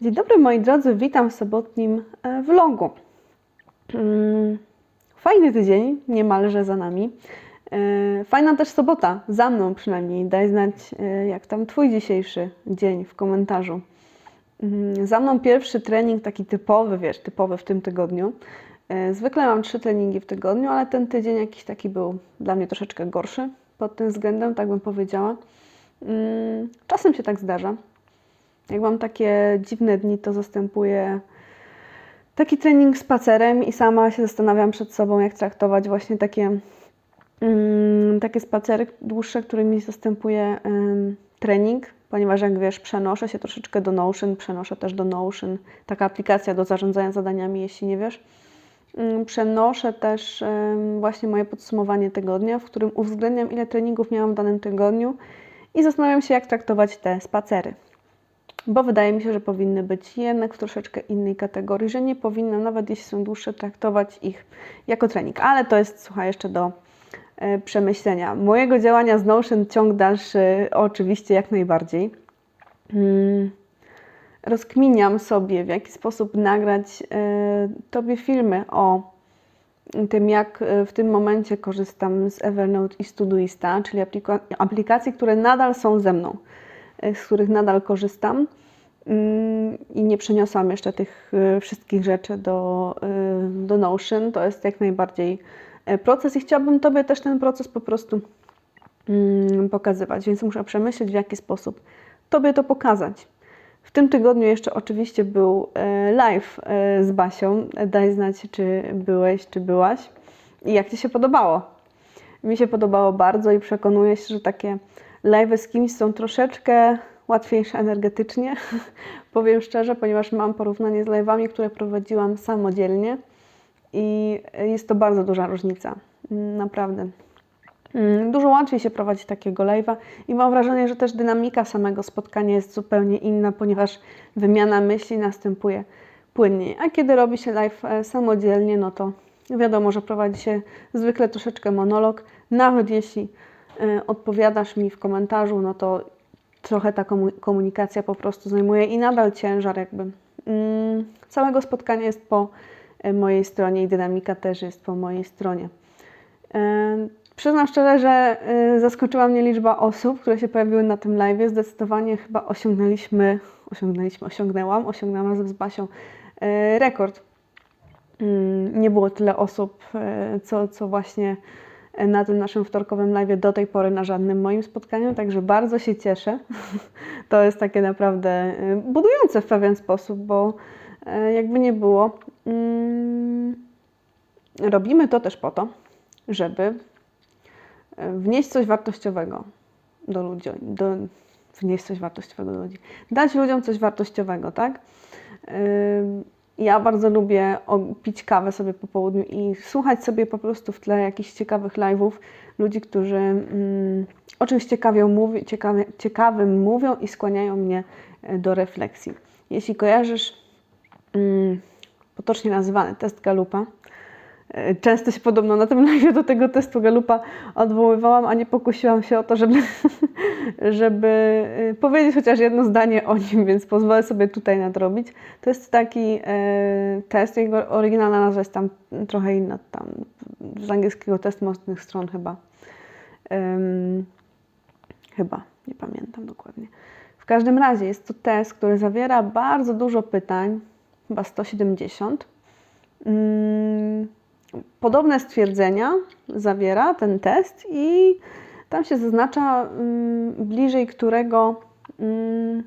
Dzień dobry moi drodzy, witam w sobotnim e, vlogu. Mm, Fajny tydzień, niemalże za nami. E, Fajna też sobota, za mną przynajmniej. Daj znać, e, jak tam Twój dzisiejszy dzień w komentarzu. Mm, Za mną pierwszy trening taki typowy, wiesz, typowy w tym tygodniu. Zwykle mam trzy treningi w tygodniu, ale ten tydzień jakiś taki był dla mnie troszeczkę gorszy pod tym względem, tak bym powiedziała. Mm, Czasem się tak zdarza. Jak mam takie dziwne dni, to zastępuję taki trening spacerem i sama się zastanawiam przed sobą, jak traktować właśnie takie, mm, takie spacery dłuższe, którymi zastępuję em, trening, ponieważ jak wiesz, przenoszę się troszeczkę do Notion, przenoszę też do Notion, taka aplikacja do zarządzania zadaniami, jeśli nie wiesz. Mm, Przenoszę też właśnie moje podsumowanie tygodnia, w którym uwzględniam, ile treningów miałam w danym tygodniu i zastanawiam się, jak traktować te spacery bo wydaje mi się, że powinny być jednak w troszeczkę innej kategorii, że nie powinnam, nawet jeśli są dłuższe, traktować ich jako trening. Ale to jest, słuchaj, jeszcze do e, przemyślenia. Mojego działania z Notion ciąg dalszy oczywiście jak najbardziej. Mm, rozkminiam sobie, w jaki sposób nagrać e, Tobie filmy o tym, jak e, w tym momencie korzystam z Evernote i z Todoista, czyli aplika- aplikacji, które nadal są ze mną z których nadal korzystam Mm, i nie przeniosłam jeszcze tych e, wszystkich rzeczy do, e, do Notion. To jest jak najbardziej e, proces i chciałabym Tobie też ten proces po prostu mm, pokazywać, więc muszę przemyśleć, w jaki sposób Tobie to pokazać. W tym tygodniu jeszcze oczywiście był e, live e, z Basią. Daj znać, czy byłeś, czy byłaś i jak Ci się podobało. Mi się podobało bardzo i przekonuję się, że takie live z kimś są troszeczkę łatwiejsze energetycznie, powiem szczerze, ponieważ mam porównanie z live'ami, które prowadziłam samodzielnie i jest to bardzo duża różnica, naprawdę. Mm, Dużo łatwiej się prowadzi takiego live'a i mam wrażenie, że też dynamika samego spotkania jest zupełnie inna, ponieważ wymiana myśli następuje płynniej. A kiedy robi się live e, samodzielnie, no to wiadomo, że prowadzi się zwykle troszeczkę monolog. Nawet jeśli odpowiadasz mi w komentarzu, no to trochę ta komu- komunikacja po prostu zajmuje i nadal ciężar jakby mm, całego spotkania jest po e, mojej stronie i dynamika też jest po mojej stronie. E, Przyznam szczerze, że e, zaskoczyła mnie liczba osób, które się pojawiły na tym live. Zdecydowanie chyba osiągnęliśmy, osiągnęliśmy, osiągnęłam, osiągnęłam razem z Basią e, rekord. Mm, Nie było tyle osób, e, co, co właśnie na tym naszym wtorkowym live do tej pory na żadnym moim spotkaniu, także bardzo się cieszę. To jest takie naprawdę e, budujące w pewien sposób, bo e, jakby nie było, mm, robimy to też po to, żeby e, wnieść coś wartościowego do ludzi, do, wnieść coś wartościowego do ludzi, dać ludziom coś wartościowego, tak? Ja bardzo lubię pić kawę sobie po południu i słuchać sobie po prostu w tle jakichś ciekawych live'ów ludzi, którzy mm, o czymś ciekawią mówi, ciekawym mówią i skłaniają mnie e, do refleksji. Jeśli kojarzysz mm, potocznie nazywany test Galupa, E, Często się podobno na tym live do tego testu Galupa odwoływałam, a nie pokusiłam się o to, żeby, żeby e, powiedzieć chociaż jedno zdanie o nim, więc pozwolę sobie tutaj nadrobić. To jest taki e, test, jego oryginalna nazwa jest tam trochę inna, tam z angielskiego test mocnych stron chyba. Chyba, nie pamiętam dokładnie. W każdym razie jest to test, który zawiera bardzo dużo pytań, chyba 170. Mm, Podobne stwierdzenia zawiera ten test i tam się zaznacza mm, bliżej którego, mm,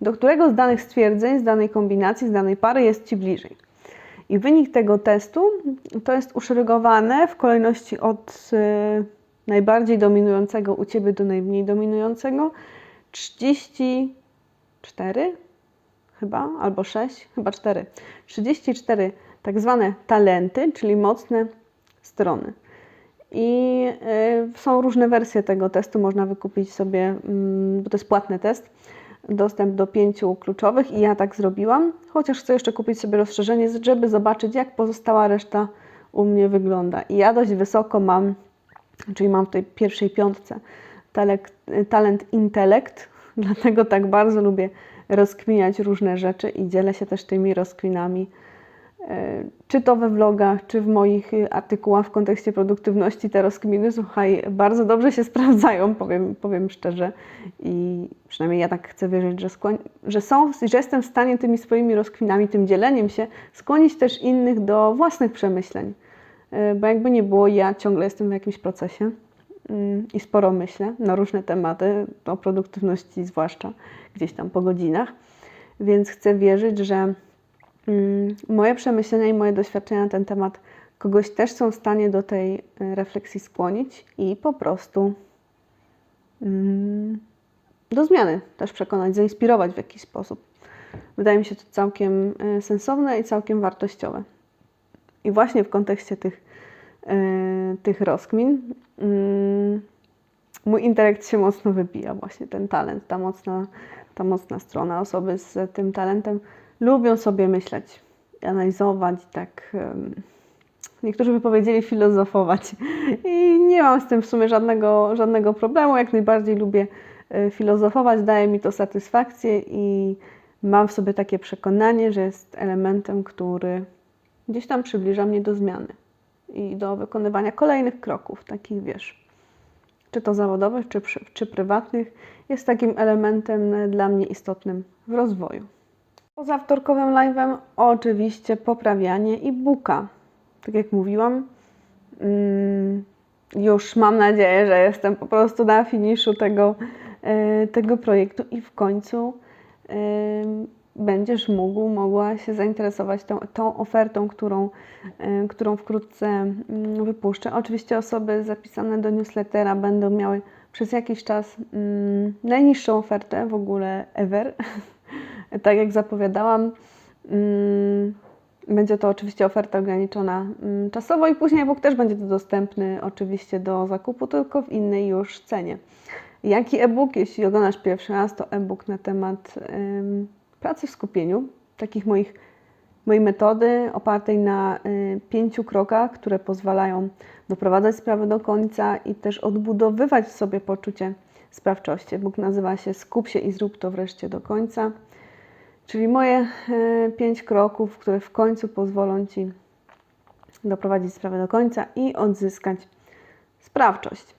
do którego z danych stwierdzeń, z danej kombinacji, z danej pary jest Ci bliżej. I wynik tego testu to jest uszeregowane w kolejności od y, najbardziej dominującego u Ciebie do najmniej dominującego 34 chyba, albo 6, chyba 4. 34 tak zwane talenty, czyli mocne strony. I y, są różne wersje tego testu, można wykupić sobie, mm, bo to jest płatny test, dostęp do pięciu kluczowych i ja tak zrobiłam, chociaż chcę jeszcze kupić sobie rozszerzenie, żeby zobaczyć jak pozostała reszta u mnie wygląda. I ja dość wysoko mam, czyli mam w tej pierwszej piątce talent, talent intelekt, dlatego tak bardzo lubię rozkminiać różne rzeczy i dzielę się też tymi rozkminami czy to we vlogach, czy w moich y, artykułach w kontekście produktywności, te rozkminy, słuchaj, bardzo dobrze się sprawdzają, powiem, powiem szczerze. I przynajmniej ja tak chcę wierzyć, że, że, są, że jestem w stanie tymi swoimi rozkminami, tym dzieleniem się, skłonić też innych do własnych przemyśleń. E, bo jakby nie było, ja ciągle jestem w jakimś procesie mm, i sporo myślę na różne tematy, o produktywności zwłaszcza, gdzieś tam po godzinach. Więc chcę wierzyć, że moje przemyślenia i moje doświadczenia na ten temat kogoś też są w stanie do tej e, refleksji skłonić i po prostu mm, do zmiany też przekonać, zainspirować w jakiś sposób. Wydaje mi się to całkiem e, sensowne i całkiem wartościowe. I właśnie w kontekście tych, e, tych rozkmin mm, mój intelekt się mocno wybija, właśnie ten talent, ta mocna, ta mocna strona osoby z tym talentem lubią sobie myśleć, analizować, tak. Niektórzy by powiedzieli filozofować. I nie mam z tym w sumie żadnego, żadnego problemu. Jak najbardziej lubię e, filozofować, daje mi to satysfakcję i mam w sobie takie przekonanie, że jest elementem, który gdzieś tam przybliża mnie do zmiany i do wykonywania kolejnych kroków, takich wiesz, czy to zawodowych, czy, czy prywatnych, jest takim elementem e, dla mnie istotnym w rozwoju. Poza wtorkowym live'em oczywiście poprawianie e-booka. Tak jak mówiłam, mm, już mam nadzieję, że jestem po prostu na finiszu tego, e, tego projektu i w końcu będziesz mógł, mogła się zainteresować tą, tą ofertą, którą, e, którą wkrótce mm, wypuszczę. Oczywiście osoby zapisane do newslettera będą miały przez jakiś czas mm, najniższą ofertę w ogóle ever. tak jak zapowiadałam, mm, będzie to oczywiście oferta ograniczona mm, czasowo i później e-book też będzie to dostępny oczywiście do zakupu, tylko w innej już cenie. Jaki e-book? Jeśli oglądasz pierwszy raz, to e-book na temat pracy w skupieniu, takich moich, mojej metody opartej na y, pięciu krokach, które pozwalają doprowadzać sprawę do końca i też odbudowywać w sobie poczucie sprawczości. E-book nazywa się Skup się i zrób to wreszcie do końca. Czyli moje e, pięć kroków, które w końcu pozwolą Ci doprowadzić sprawę do końca i odzyskać sprawczość.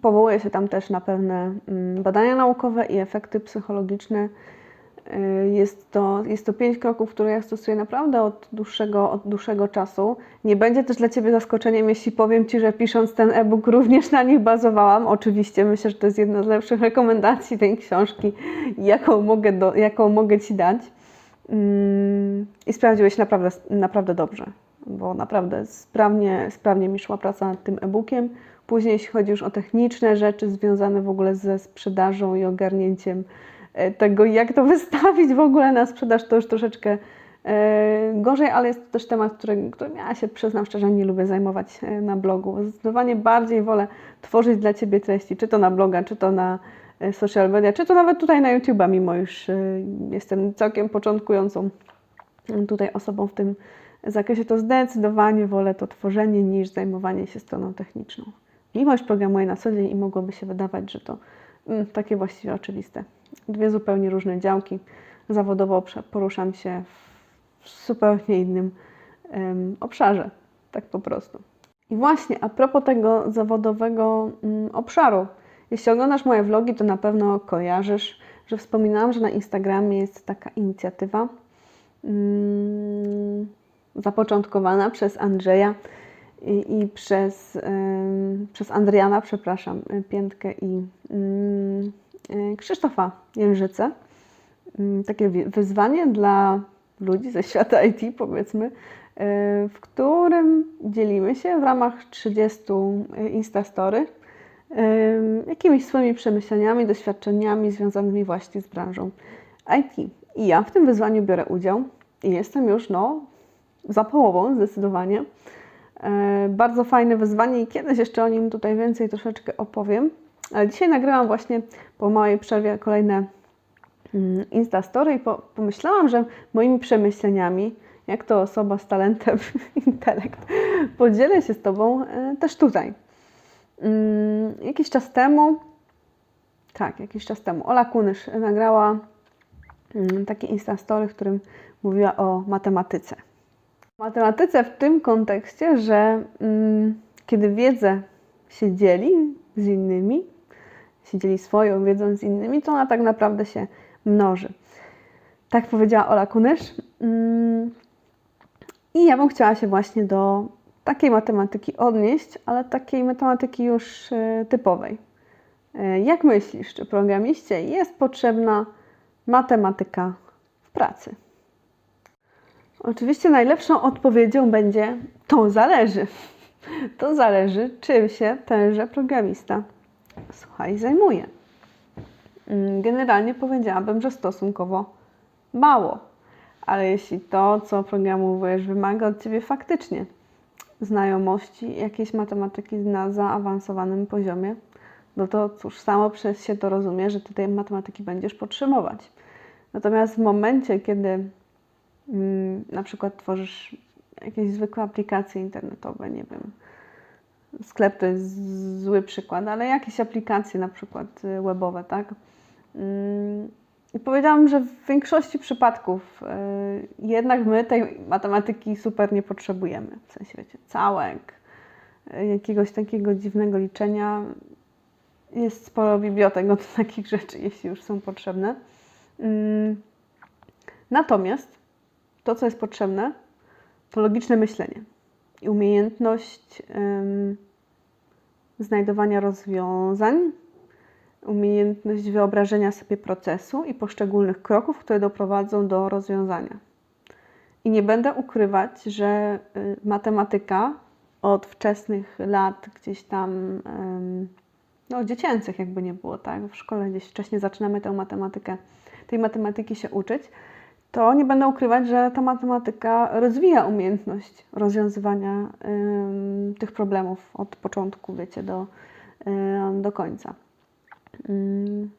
Powołuję się tam też na pewne mm, badania naukowe i efekty psychologiczne jest to, jest to pięć kroków, które ja stosuję naprawdę od dłuższego, od dłuższego czasu. Nie będzie też dla Ciebie zaskoczeniem, jeśli powiem Ci, że pisząc ten e-book również na nich bazowałam. Oczywiście myślę, że to jest jedna z lepszych rekomendacji tej książki, jaką mogę, do, jaką mogę Ci dać. Mm, I sprawdziłeś naprawdę, naprawdę dobrze, bo naprawdę sprawnie, sprawnie mi szła praca nad tym e-bookiem. Później, jeśli chodzi już o techniczne rzeczy związane w ogóle ze sprzedażą i ogarnięciem tego, jak to wystawić w ogóle na sprzedaż, to już troszeczkę e, gorzej, ale jest to też temat, którym, którym ja się przyznam szczerze nie lubię zajmować e, na blogu. Zdecydowanie bardziej wolę tworzyć dla Ciebie treści, czy to na bloga, czy to na social media, czy to nawet tutaj na YouTube'a, mimo już jestem całkiem początkującą tutaj osobą w tym zakresie, to zdecydowanie wolę to tworzenie niż zajmowanie się stroną techniczną. Mimo, że programuję na co dzień i mogłoby się wydawać, że to mm, takie właściwie oczywiste dwie zupełnie różne działki. Zawodowo poruszam się w zupełnie innym obszarze, tak po prostu. I właśnie a propos tego zawodowego um, obszaru, jeśli oglądasz moje vlogi, to na pewno kojarzysz, że wspominałam, że na Instagramie jest taka inicjatywa um, zapoczątkowana przez Andrzeja i, i przez, przez Andriana, przepraszam, Piętkę i Y, Krzysztofa Jężycę. Mm, takie wyzwanie dla ludzi ze świata IT, powiedzmy, y, w którym dzielimy się w ramach 30 y, Instastory jakimiś swoimi przemyśleniami, doświadczeniami związanymi właśnie z branżą IT. I ja w tym wyzwaniu biorę udział i jestem już no, za połową zdecydowanie. Bardzo fajne wyzwanie i kiedyś jeszcze o nim tutaj więcej troszeczkę opowiem. Ale dzisiaj nagrałam właśnie po mojej przerwie kolejne mm, Instastory i pomyślałam, że moimi przemyśleniami, jak to osoba z talentem intelekt, podzielę się z Tobą e, też tutaj. Mm, jakiś czas temu, tak, jakiś czas temu Ola Kunysz nagrała mm, takie Instastory, w którym mówiła o matematyce. Matematyce w tym kontekście, że kiedy wiedzę się dzieli z innymi, się dzieli swoją wiedzą z innymi, to ona tak naprawdę się mnoży. Tak powiedziała Ola Kunysz. Mm, I ja bym chciała się właśnie do takiej matematyki odnieść, ale takiej matematyki już e, typowej. E, Jak myślisz, czy programiście jest potrzebna matematyka w pracy? Oczywiście najlepszą odpowiedzią będzie to zależy. To zależy, czym się tenże programista słuchaj, zajmuje. Mm, Generalnie powiedziałabym, że stosunkowo mało, ale jeśli to, co programujesz, wymaga od ciebie faktycznie znajomości jakiejś matematyki na zaawansowanym poziomie, no to cóż, samo przez się to rozumie, że ty tej matematyki będziesz potrzebować. Natomiast w momencie, kiedy mm, na przykład tworzysz jakieś zwykłe aplikacje internetowe, nie wiem, sklep to jest zły przykład, ale jakieś aplikacje na przykład y, webowe, tak? Mm, I powiedziałam, że w większości przypadków y, jednak my tej matematyki super nie potrzebujemy. W sensie, wiecie, całek, y, jakiegoś takiego dziwnego liczenia. Jest sporo bibliotek od takich rzeczy, jeśli już są potrzebne. Mm, Natomiast to, co jest potrzebne, to logiczne myślenie i umiejętność znajdowania rozwiązań, umiejętność wyobrażenia sobie procesu i poszczególnych kroków, które doprowadzą do rozwiązania. I nie będę ukrywać, że y, matematyka od wczesnych lat, gdzieś tam, no dziecięcych jakby nie było, tak? W szkole gdzieś wcześniej zaczynamy tę matematykę, tej matematyki się uczyć, to nie będę ukrywać, że ta matematyka rozwija umiejętność rozwiązywania ym, tych problemów od początku, wiecie, do, ym, do końca. Ym,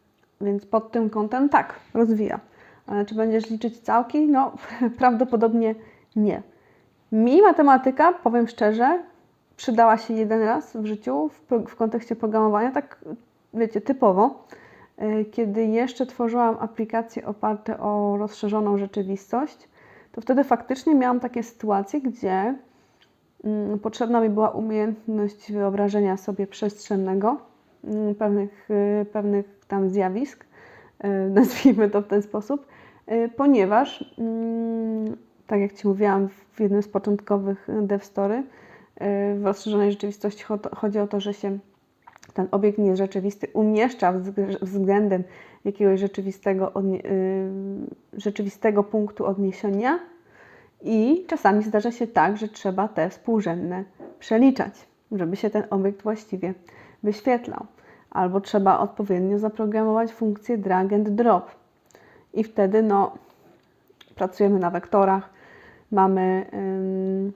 więc pod tym kątem tak, rozwija. Ale czy będziesz liczyć całki? No, prawdopodobnie nie. Mi matematyka, powiem szczerze, przydała się jeden raz w życiu w, w kontekście programowania, tak wiecie, typowo y, kiedy jeszcze tworzyłam aplikacje oparte o rozszerzoną rzeczywistość, to wtedy faktycznie miałam takie sytuacje, gdzie mm, potrzebna mi była umiejętność wyobrażenia sobie przestrzennego mm, pewnych, y, pewnych tam zjawisk, y, nazwijmy to w ten sposób, ponieważ, mm, tak jak Ci mówiłam w jednym z początkowych DevStory, w rozszerzonej rzeczywistości cho- chodzi o to, że się ten obiekt nierzeczywisty umieszcza wzg- względem jakiegoś rzeczywistego, y, rzeczywistego punktu odniesienia i czasami zdarza się tak, że trzeba te współrzędne przeliczać, żeby się ten obiekt właściwie wyświetlał. Albo trzeba odpowiednio zaprogramować funkcję drag and drop. I wtedy no, pracujemy na wektorach, mamy ym,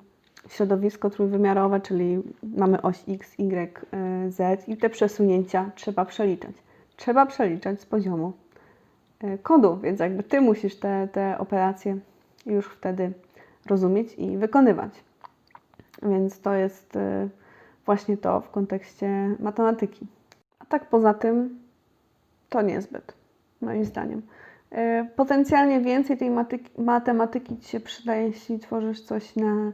środowisko trójwymiarowe, czyli mamy oś x, y, z i te przesunięcia trzeba przeliczać. Trzeba przeliczać z poziomu y, kodu, więc jakby Ty musisz te, te operacje już wtedy rozumieć i wykonywać. Więc to jest y, właśnie to w kontekście matematyki. A tak poza tym to niezbyt, moim zdaniem. Y, Potencjalnie więcej tej matyki, matematyki Ci się przyda, jeśli tworzysz coś na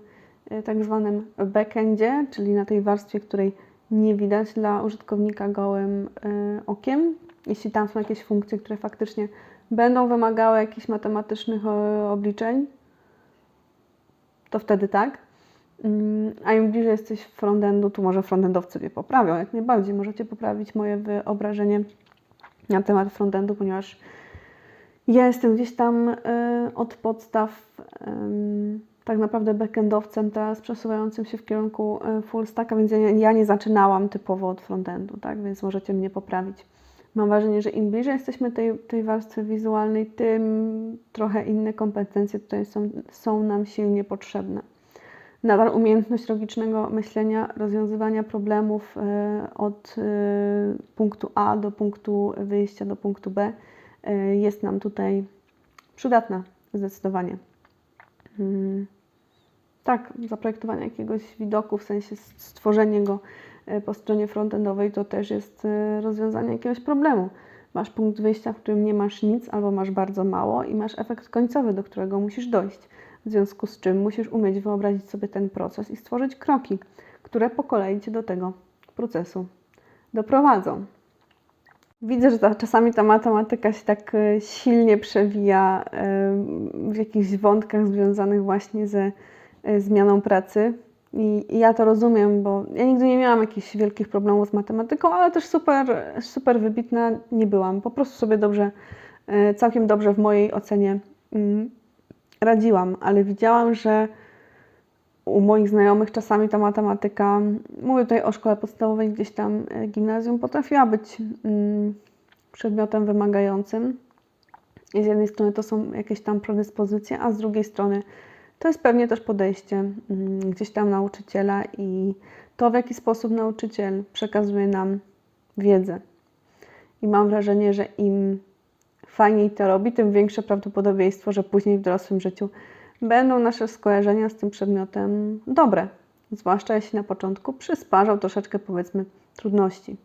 tak zwanym backendzie, czyli na tej warstwie, której nie widać dla użytkownika gołym y, okiem. Jeśli tam są jakieś funkcje, które faktycznie będą wymagały jakichś matematycznych obliczeń, to wtedy tak. Mm, A im bliżej jesteś frontendu, to może frontendowcy mnie poprawią. Jak najbardziej możecie poprawić moje wyobrażenie na temat frontendu, ponieważ ja jestem gdzieś tam y, od podstaw tak naprawdę backendowcem teraz przesuwającym się w kierunku y, full stacka, więc ja, ja nie zaczynałam typowo od frontendu, tak? Więc możecie mnie poprawić. Mam wrażenie, że im bliżej jesteśmy tej, tej warstwy wizualnej, tym trochę inne kompetencje tutaj są, są nam silnie potrzebne. Nadal umiejętność logicznego myślenia, rozwiązywania problemów y, od y, punktu A do punktu wyjścia do punktu B jest nam tutaj przydatna zdecydowanie. Mm, Tak, zaprojektowanie jakiegoś widoku, w sensie stworzenie go y, po stronie frontendowej, to też jest y, rozwiązanie jakiegoś problemu. Masz punkt wyjścia, w którym nie masz nic albo masz bardzo mało i masz efekt końcowy, do którego musisz dojść. W związku z czym musisz umieć wyobrazić sobie ten proces i stworzyć kroki, które po kolei cię do tego procesu doprowadzą. Widzę, że ta, czasami ta matematyka się tak e, silnie przewija e, w jakichś wątkach związanych właśnie ze e, zmianą pracy. I, ja to rozumiem, bo ja nigdy nie miałam jakichś wielkich problemów z matematyką, ale też super, super wybitna nie byłam. Po prostu sobie dobrze, e, całkiem dobrze w mojej ocenie mm, radziłam, ale widziałam, że u moich znajomych czasami ta matematyka, mówię tutaj o szkole podstawowej, gdzieś tam e, gimnazjum, potrafiła być mm, przedmiotem wymagającym. I z jednej strony to są jakieś tam predyspozycje, a z drugiej strony to jest pewnie też podejście mm, gdzieś tam nauczyciela i to, w jaki sposób nauczyciel przekazuje nam wiedzę. I mam wrażenie, że im fajniej to robi, tym większe prawdopodobieństwo, że później w dorosłym życiu będą nasze skojarzenia z tym przedmiotem dobre. Zwłaszcza jeśli na początku przysparzał troszeczkę, powiedzmy, trudności.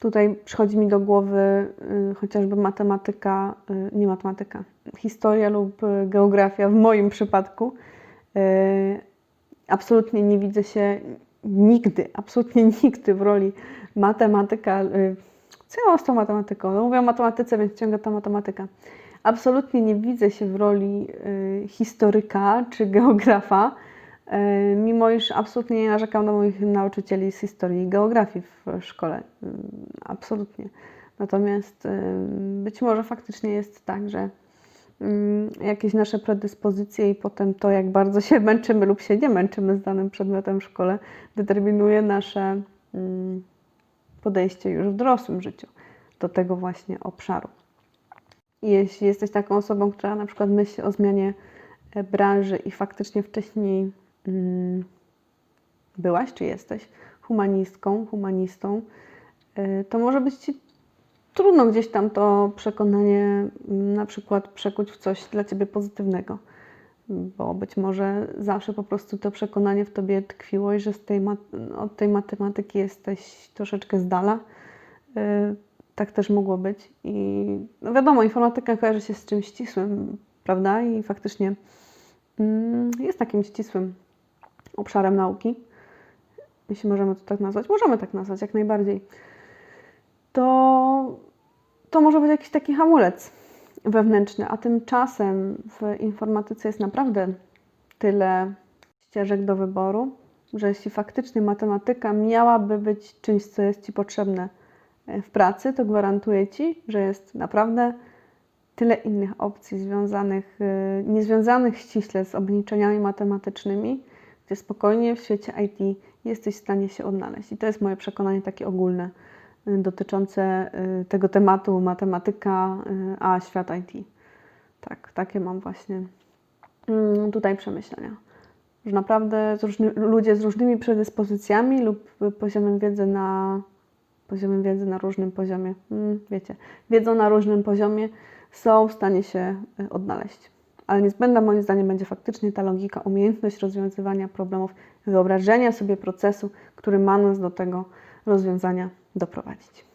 Tutaj przychodzi mi do głowy y, chociażby matematyka, y, nie matematyka, historia lub y, geografia w moim przypadku. Absolutnie nie widzę się nigdy, absolutnie nigdy w roli matematyka. Co ja mam z tą matematyką? No mówię o matematyce, więc ciągle ta matematyka. Absolutnie nie widzę się w roli historyka czy geografa, mimo iż absolutnie nie narzekam na moich nauczycieli z historii i geografii w szkole. Y, absolutnie. Natomiast y, być może faktycznie jest tak, że mm, jakieś nasze predyspozycje i potem to, jak bardzo się męczymy lub się nie męczymy z danym przedmiotem w szkole, determinuje nasze mm, podejście już w dorosłym życiu do tego właśnie obszaru. Jeśli jesteś taką osobą, która na przykład myśli o zmianie e, branży i faktycznie wcześniej mm, byłaś, czy jesteś humanistką, humanistą, y, to może być Ci trudno gdzieś tam to przekonanie mm, na przykład przekuć w coś dla Ciebie pozytywnego, bo być może zawsze po prostu to przekonanie w Tobie tkwiło i że z tej od tej matematyki jesteś troszeczkę z dala. Y, Tak też mogło być. I no wiadomo, informatyka kojarzy się z czymś ścisłym, prawda? I faktycznie mm, jest takim ścisłym obszarem nauki, jeśli możemy to tak nazwać. Możemy tak nazwać, jak najbardziej to, to może być jakiś taki hamulec wewnętrzny, a tymczasem w informatyce jest naprawdę tyle ścieżek do wyboru, że jeśli faktycznie matematyka miałaby być czymś, co jest Ci potrzebne w pracy, to gwarantuję Ci, że jest naprawdę tyle innych opcji związanych, e, niezwiązanych ściśle z obliczeniami matematycznymi, gdzie spokojnie w świecie IT jesteś w stanie się odnaleźć. I to jest moje przekonanie takie ogólne y, dotyczące y, tego tematu matematyka, y, a świat IT. Tak, takie mam właśnie mm, tutaj przemyślenia. Że naprawdę z różny, ludzie z różnymi predyspozycjami lub poziomem wiedzy na poziomem wiedzy na różnym poziomie, mm, wiecie, wiedzą na różnym poziomie są w stanie się odnaleźć. Ale niezbędna moim zdaniem będzie faktycznie ta logika, umiejętność rozwiązywania problemów, wyobrażenia sobie procesu, który ma nas do tego rozwiązania doprowadzić.